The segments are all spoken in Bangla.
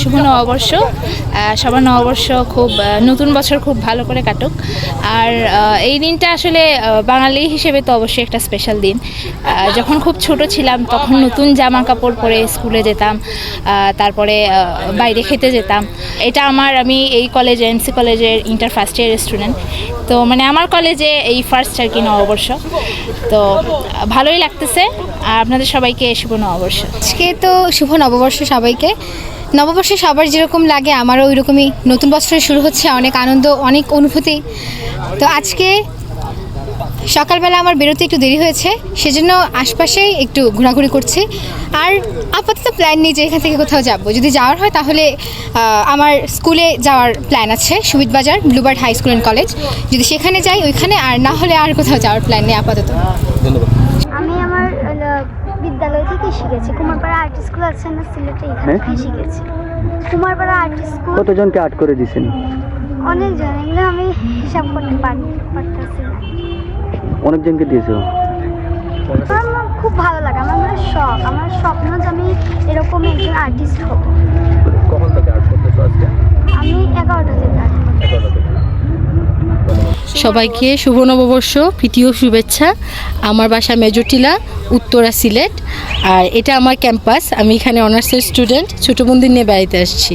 শুভ নববর্ষ। সবার নববর্ষ খুব নতুন বছর খুব ভালো করে কাটুক। আর এই দিনটা আসলে বাঙালি হিসেবে তো অবশ্যই একটা স্পেশাল দিন। যখন খুব ছোট ছিলাম, তখন নতুন জামা কাপড় পরে স্কুলে যেতাম তারপরে বাইরে খেতে যেতাম। এটা আমার, আমি এই কলেজে এমসি কলেজের ইন্টার ফার্স্ট ইয়ার স্টুডেন্ট তো মানে আমার কলেজে এই ফার্স্ট আর কি নববর্ষ। তো, ভালোই লাগতেছে। আর আপনাদের সবাইকে শুভ নববর্ষ। আজকে তো শুভ নববর্ষ সবাইকে। নববর্ষে সবার যেরকম লাগে আমারও ওই রকমই নতুন বছরে শুরু হচ্ছে অনেক আনন্দ অনেক অনুভূতি। তো আজকে সকালবেলা আমার বেরোতে একটু দেরি হয়েছে সেজন্য আশপাশেই একটু ঘোরাঘুরি করছি। আর আপাতত প্ল্যান নেই যে এখান থেকে কোথাও যাব। যদি যাওয়ার হয় তাহলে আমার স্কুলে যাওয়ার প্ল্যান আছে Subid Bazar Bluebird high school and college. যদি সেখানে যাই ওইখানে আর না হলে আর কোথাও যাওয়ার প্ল্যান নেই আপাতত। ধন্যবাদ। আমি আমার বিদ্যালয় থেকে শিখেছি। কুমারপাড়া আর্ট স্কুল আছে না সিলেটে এখান হ্যাঁ? থেকে শিখেছি। কুমারপাড়া আর্ট স্কুল কতজনকে আর্ট করে দিয়েছেন অনেকজন এগুলো আমি হিসাব করতে পারি পারতেছি না। অনেকজনকে দিয়েছ? আমার খুব ভালো লাগে আমার মানে শখ। আমার স্বপ্ন যে আমি এরকম একজন আর্টিস্ট হব। কখন থেকে আর্ট করতেছো আজকে? আমি এগারোটা থেকে art করি। সবাইকে শুভ নববর্ষ প্রীতীয় শুভেচ্ছা। আমার বাসা মেজরটিলা উত্তরা সিলেট। আর এটা আমার ক্যাম্পাস আমি এখানে অনার্সের স্টুডেন্ট ছোটো মন্দির নিয়ে বেড়াইতে আসছি।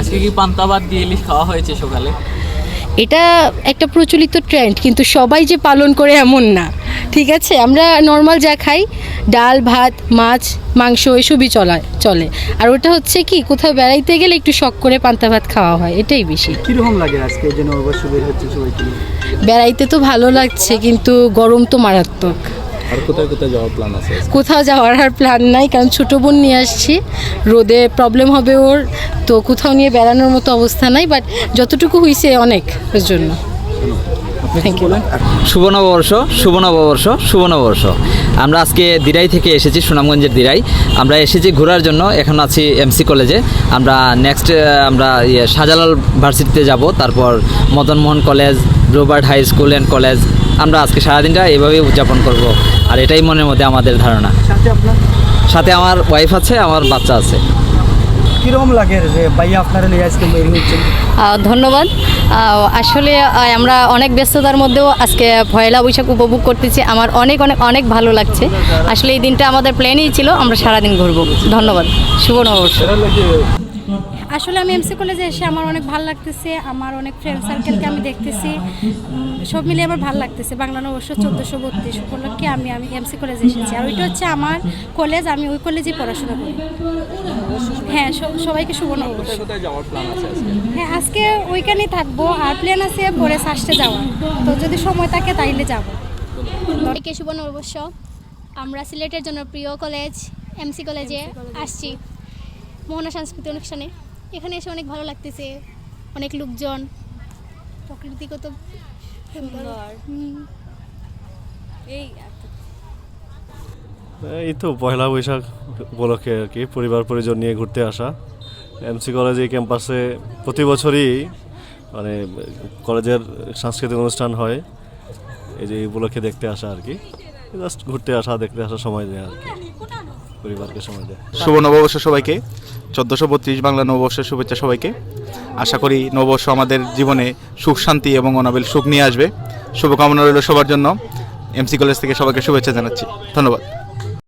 আজকে কি পান্তাবাদ দিয়ে খাওয়া হয়েছে সকালে? এটা একটা প্রচলিত ট্রেন্ড কিন্তু সবাই যে পালন করে এমন না। ঠিক আছে আমরা নর্মাল যা খাই ডাল ভাত মাছ মাংস এসবই চলা চলে। আর ওটা হচ্ছে কি কোথাও বেড়াইতে গেলে একটু শখ করে পান্তা ভাত খাওয়া হয় এটাই বেশি। কীরকম লাগে আজকে এই জন্য বের হচ্ছে সবাইকে বেড়াইতে তো ভালো লাগছে কিন্তু গরম তো মারাত্মক। আর কোথায় কোথায় যাওয়ার প্ল্যান আছে কোথাও যাওয়ার আর প্ল্যান নাই কারণ ছোটো বোন নিয়ে আসছি। রোদে প্রবলেম হবে ওর তো কোথাও নিয়ে বেড়ানোর মতো অবস্থা নাই বাট যতটুকু হয়েছে অনেক ওর জন্য। শুভ নববর্ষ শুভ নববর্ষ শুভ নববর্ষ আমরা আজকে দিরাই থেকে এসেছি সুনামগঞ্জের দিরাই। আমরা এসেছি ঘোরার জন্য এখন আছি এমসি কলেজে আমরা নেক্সট আমরা ইয়ে শাহজালাল ভার্সিটিতে যাব তারপর Madanmohan college Robert high school and college আমরা আজকে সারাদিনটা এভাবেই উদযাপন করব আর এটাই মনের মধ্যে আমাদের ধারণা। সাথে সাথে আমার ওয়াইফ আছে আমার বাচ্চা আছে। লাগে যে আপনারা নিয়ে আজকে ধন্যবাদ। আসলে আমরা অনেক ব্যস্ততার মধ্যেও আজকে পয়লা বৈশাখ উপভোগ করতেছি। আমার অনেক অনেক অনেক ভালো লাগছে। আসলে এই দিনটা আমাদের প্ল্যানই ছিল, আমরা সারাদিন ঘুরবো। ধন্যবাদ। শুভ নববর্ষ। আসলে আমি এমসি কলেজে এসে আমার অনেক ভালো লাগতেছে, আমার অনেক ফ্রেন্ড সার্কেলকে আমি দেখতেছি সব মিলিয়ে আমার ভালো লাগতেছে। বাংলা নববর্ষ চোদ্দোশো বত্রিশ উপলক্ষে আমি আমি এমসি কলেজে এসেছি। আর ওইটা হচ্ছে আমার কলেজ আমি ওই কলেজেই পড়াশোনা করি। হ্যাঁ সবাইকে শুভ নববর্ষ হ্যাঁ আজকে ওইখানেই থাকব। আর প্ল্যান আছে পরে সাস্টে যাওয়া তো যদি সময় থাকে তাইলে যাব। সবাইকে শুভ নববর্ষ আমরা সিলেটের জন্য প্রিয় কলেজ এমসি কলেজে আসছি। মোহনা সাংস্কৃতিক অনুষ্ঠানে। এখানে এসে অনেক ভালো লাগতেছে অনেক লোকজন। প্রকৃতিগত সুন্দর। হুম। এই তো পয়লা বৈশাখ উপলক্ষে আর কি পরিবার পরিজন নিয়ে ঘুরতে আসা। এমসি কলেজ এই ক্যাম্পাসে প্রতি বছরই মানে কলেজের সাংস্কৃতিক অনুষ্ঠান হয়। এই যে এই উপলক্ষে দেখতে আসা আর কি। জাস্ট ঘুরতে আসা দেখতে আসা সময় দেয় আর কি। পরিবারকে সময় দেয়। শুভ নববর্ষ সবাইকে। চোদ্দোশো বত্রিশ বাংলা নববর্ষের শুভেচ্ছা সবাইকে। আশা করি নববর্ষ আমাদের জীবনে সুখ, শান্তি এবং অনাবিল সুখ নিয়ে আসবে। শুভকামনা রইল সবার জন্য। এমসি কলেজ থেকে সবাইকে শুভেচ্ছা জানাচ্ছি। ধন্যবাদ।